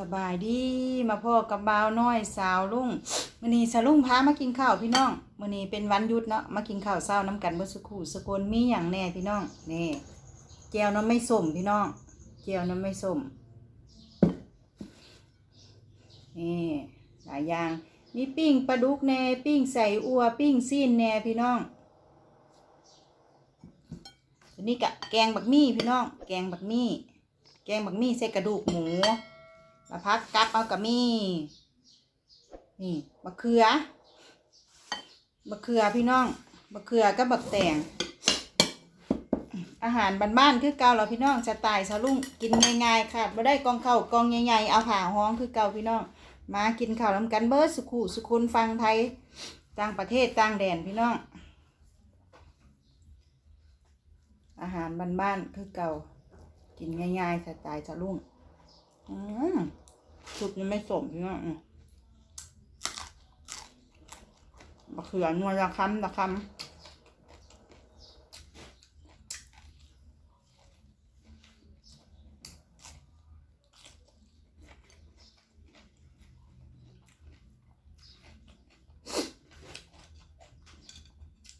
สบายดีมาพ่อกับบ่าวน้อยสาวลุงมื้อนี้สาวลุงพามากินข้าวพี่น้องมื้อนี้เป็นวันหยุดเนาะมากินข้าวเช้าน้ำกันเมื่อสักครู่สกลมีหยังแน่พี่น้องนี่แก้วน้ำไม่ส้มพี่น้องแก้วน้ำไม่ส้มนี่หลายอย่างมีปิ้งปลาดุกแน่ปิ้งใส่อัวปิ้งซีนแน่พี่น้องนนี้กะแกงบักมี่พี่น้อง แกงบักมี่ แกงบักมี่ใส่กระดูกหมู มาพักกับเอากะมี่นี่มะเขือมะเขือพี่น้องมะเขือกับบักแตงอาหารบ้านๆคือเก่าเราพี่น้องสไตล์สลุงกินง่ายๆค่ะไม่ได้กองเข้ากองใหญ่ๆเอาผ่าห้องคือเก่าพี่น้อง มากินข้าวน้ำกันเบิร์ดสุขุสุคนฟังไทยต่างประเทศต่างแดนพี่น้อง อาหารบ้านๆคือเก่ากินง่ายๆสไตล์สลุง อืมสุดยังไม่สมพี่น้องมะเขือนัวละคำละคำ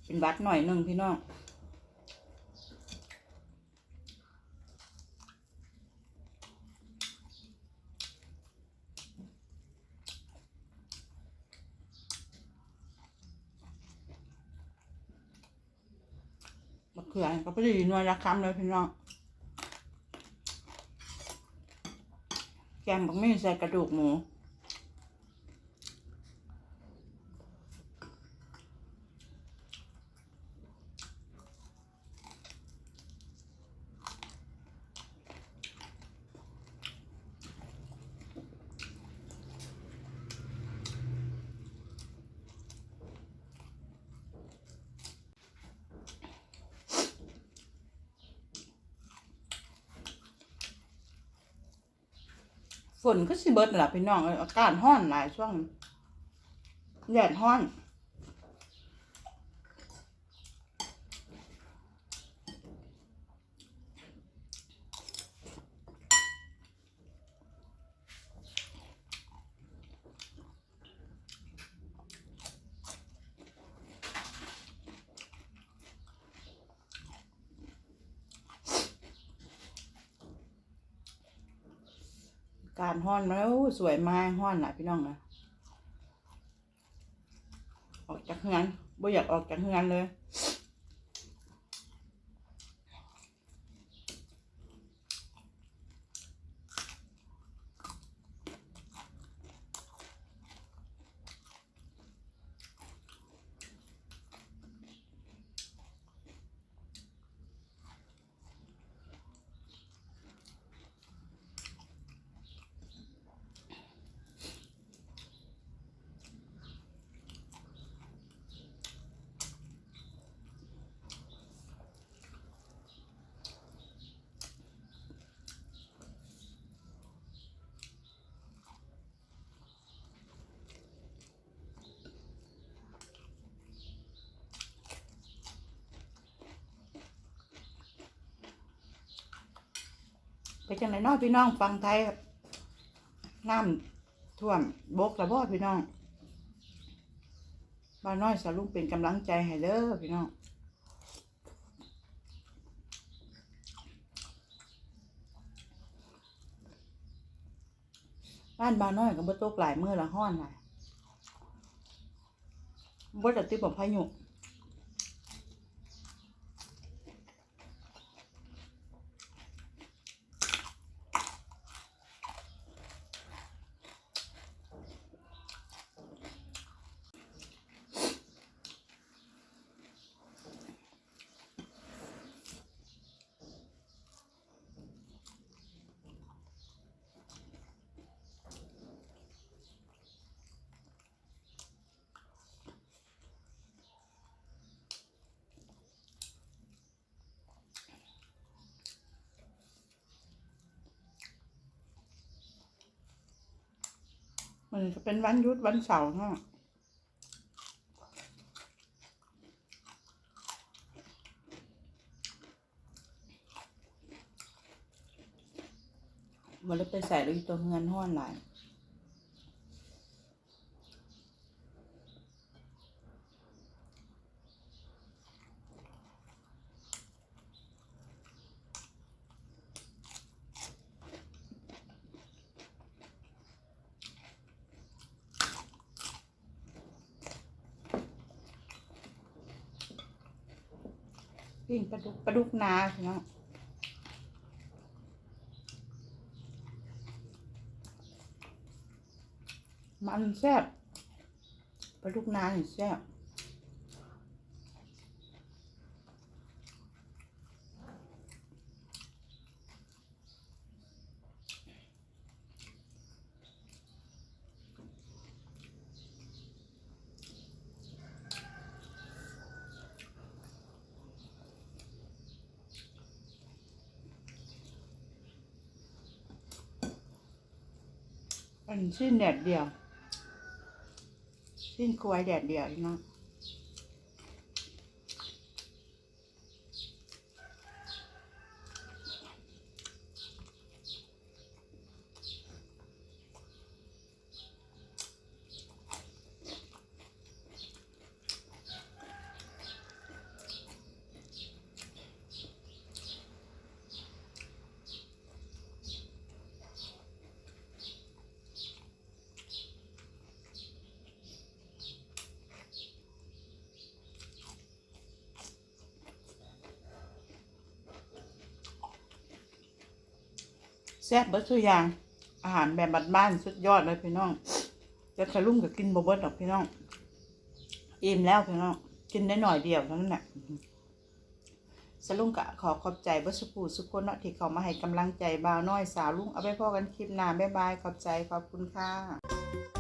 เป็นวัดหน่อยหนึ่งพี่น้อง เขือก็พอดีหน่วยละคำเลยพี่น้อง แกงบักมี่ใส่กระดูกหมู ฝนก็สิเบิดนั่นล่ะพี่น้องเอ้ยอากาศร้อนหลายช่วงแดดร้อน การห้อนมาแล้วสวยมากห้อนหลายพี่น้องนะออกจากงานบ่อยากออกจากงานเลย ไปจังไหนน้อยพี่น้องฟังไทยครับน้ำท่วมบกระบอพี่น้องบ้านน้อยสาลุงเป็นกำลังใจให้เด้อพี่น้องบ้านบ้านน้อยก็บ่ตกหลายมื้อละห้อนหลายบ่ได้ติดบ่พายุ มันจะเป็นวันยุดวันเสาร์เนาะมันเลยไปใส่เลยตัวเงินห้อนหลาย ปิ้งปลาดุกปลาดุกนาพี่น้องมันแซ่บปลาดุกนาเนี่แซ่บ อันชิ้นแดดเดียวสิ้นควายแดดเดียวอีกเนาะแซ่บเบิดทุกอย่าง อาหารแบบบ้านๆสุดยอดเลยพี่น้อง จะทะลุ่มกับกินบเบิดดอกพี่น้อง อิ่มแล้วพี่น้อง กินได้หน่อยเดียวเท่านั้นแหละสลุงกะขอขอบใจเบัสปูสุกคนเนาะที่เขามาให้กำลังใจบ่าวน้อยสาวลุงเอาไปพ่อกันคลิปหน้าบ๊ายบาย ขอบใจขอบคุณค่ะ